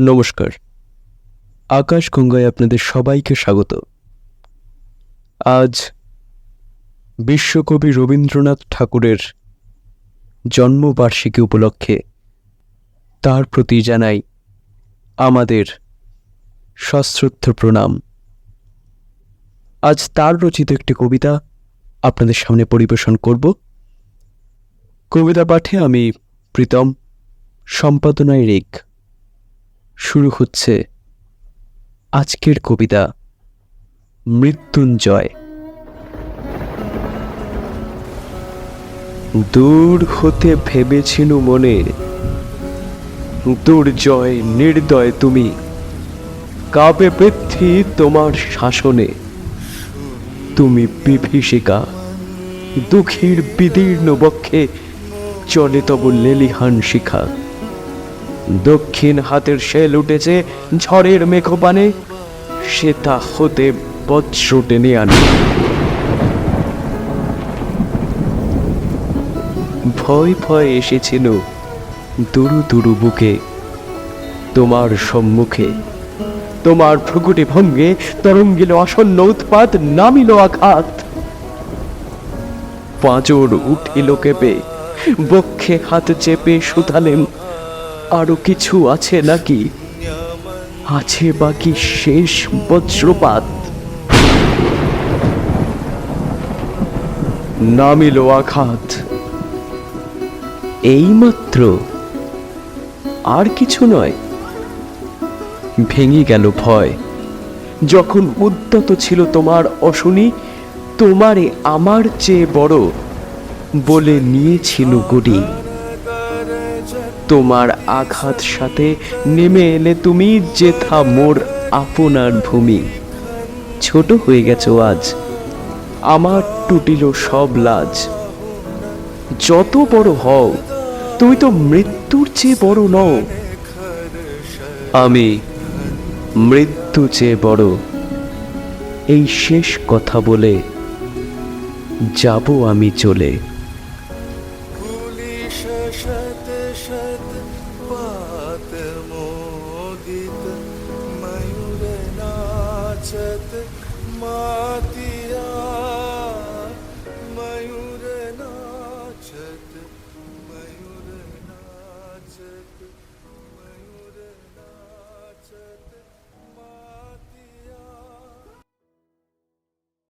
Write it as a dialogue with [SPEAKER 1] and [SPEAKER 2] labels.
[SPEAKER 1] নমস্কার। আকাশ গঙ্গায় আপনাদের সবাইকে স্বাগত। আজ বিশ্বকবি রবীন্দ্রনাথ ঠাকুরের জন্মবার্ষিকী উপলক্ষে তার প্রতি জানাই আমাদের সশ্রদ্ধ প্রণাম। আজ তার রচিত একটি কবিতা আপনাদের সামনে পরিবেশন করব। কবিতা পাঠে আমি প্রীতম, সম্পাদনায় রেখ শুরু হচ্ছে আজকের কবিতা মৃত্যুঞ্জয়। দূর হতে ভেবেছিল মনে, দুর্জয় নির্দয় তুমি কাবে পৃথ্বী তোমার শাসনে। তুমি বিভীষিকা, দুঃখীর বিদীর্ণ বক্ষে চলে তব লেলিহান শিখা। দক্ষিণ হাতের শেল উঠেছে ঝড়ের মেঘপানে সে তা হতে বজ্র টেনে আনে। ভয় ভয় এসেছিল দুরু দুরু বুকে, তোমার সম্মুখে। তোমার ভ্রুকুটি ভঙ্গে তরঙ্গিল আসন্ন উৎপাত নামিল আঘাত। পাঁচর উঠিল কেঁপে, বক্ষে হাত চেপে শুধালেন আরও কিছু আছে নাকি? আছে বাকি শেষ বজ্রপাত। নামিল আঘাত। এইমাত্র? আর কিছু নয়। ভেঙে গেল ভয়। যখন উদ্যত ছিল তোমার অশুনি, তোমারে আমার চেয়ে বড় বলে নিয়েছিল গুডি। তোমার আঘাত সাথে নেমে এলে তুমি যেথা মোর আপনার ভূমি। ছোট হয়ে গেছো আজ, আমার টুটিল সব লাজ। যত বড় হও, তুমি তো মৃত্যুর চেয়ে বড় নও। আমি মৃত্যু চেয়ে বড়। এই শেষ কথা বলে যাব আমি চলে।